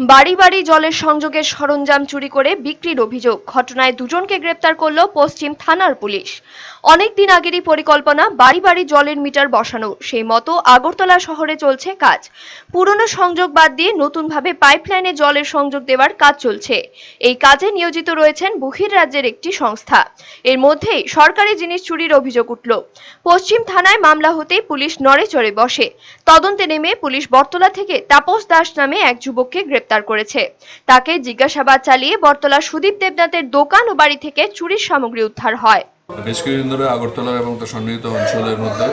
বাড়ি বাড়ি জলের সংযোগের সরঞ্জাম চুরি করে বিক্রির অভিযোগ। ঘটনায় দুজনকে গ্রেপ্তার করল পশ্চিম থানার পুলিশ। অনেক দিন আগেরই পরিকল্পনা, বাড়ি বাড়ি জলের মিটার বসানো সেই মতো আগরতলা শহরে চলছে কাজ। পুরনো সংযোগ বাদ দিয়ে নতুনভাবে পাইপলাইনে জলের সংযোগ দেওয়ার কাজ চলছে। এই কাজে নিয়োজিত রয়েছেন বহির্রাজ্যের একটি সংস্থা। এর মধ্যেই সরকারি জিনিস চুরির অভিযোগ উঠল। পশ্চিম থানায় মামলা হতেই পুলিশ নড়ে চড়ে বসে। তদন্তে নেমে পুলিশ বটতলা থেকে তাপস দাস নামে এক যুবককে গ্রেপ্তার করেছে। তাকে জিজ্ঞাসাবাদ চালিয়ে বটতলা সুদীপ দেবনাথের দোকান ও বাড়ি থেকে চুরির সামগ্রী উদ্ধার হয়। বেশ কিছুদিন ধরে আগরতলা এবং তার সন্নিহিত অঞ্চলের মধ্যে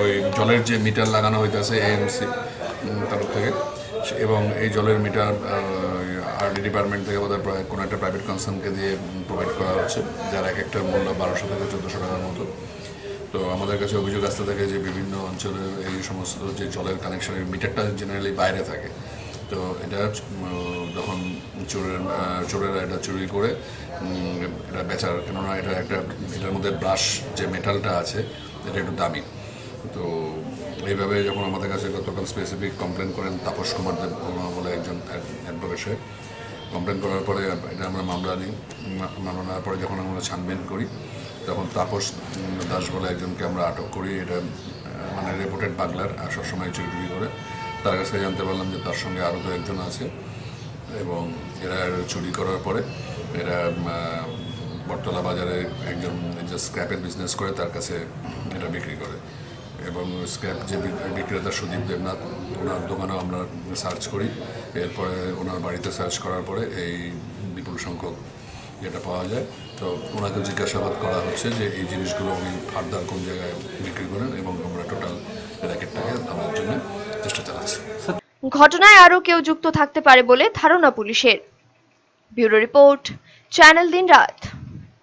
ওই জলের যে মিটার লাগানো হইতেছে এএমসি তরফ থেকে, এবং এই জলের মিটার আরডি ডিপার্টমেন্ট থেকে বোধহয় কোনো একটা প্রাইভেট কনসার্নকে দিয়ে প্রোভাইড করা হচ্ছে, যার এক একটা মূল্য বারোশো থেকে চোদ্দোশো টাকার মতো। তো আমাদের কাছে অভিযোগ আসতে থাকে যে বিভিন্ন অঞ্চলের এই সমস্ত যে জলের কানেকশনের মিটারটা জেনারেলি বাইরে থাকে তো এটা যখন চোরের চোরেরা এটা চুরি করে এটা বেচার, কেননা এটা একটা, এটার মধ্যে ব্রাশ যে মেটালটা আছে, এটা একটু দামি। তো এইভাবে যখন আমাদের কাছে গতকাল স্পেসিফিক কমপ্লেন করেন তাপস কুমার দেব বলে একজন অ্যাডভোকেট সাহেব। কমপ্লেন করার পরে এটা আমরা মামলা নিই মামলা নেওয়ার পরে যখন আমরা ছানবিন করি, তখন তাপস দাস বলে একজনকে আমরা আটক করি। এটা মানে রেপুটেড বাগলার আর সবসময় চুরি করে। তার কাছে জানতে পারলাম যে তার সঙ্গে আরও দু একজন আছে এবং এরা চুরি করার পরে এরা বটতলা বাজারে একজন যে স্ক্র্যাপের বিজনেস করে তার কাছে এটা বিক্রি করে। এবং স্ক্র্যাপ যে বিক্রেতা সুদীপ দেবনাথ, ওনার দোকানেও আমরা সার্চ করি। এরপরে ওনার বাড়িতে সার্চ করার পরে এই বিপুল সংখ্যক যেটা পাওয়া যায়। তো ওনাকে জিজ্ঞাসাবাদ করা হচ্ছে যে এই জিনিসগুলো উনি ফার্দার কোন জায়গায় বিক্রি করেন এবং আমরা টোটাল র্যাকেটটাকে ধরার জন্য। ঘটনায় আরও কেউ যুক্ত থাকতে পারে বলে ধারণা পুলিশের। ব্যুরো রিপোর্ট চ্যানেল দিন রাত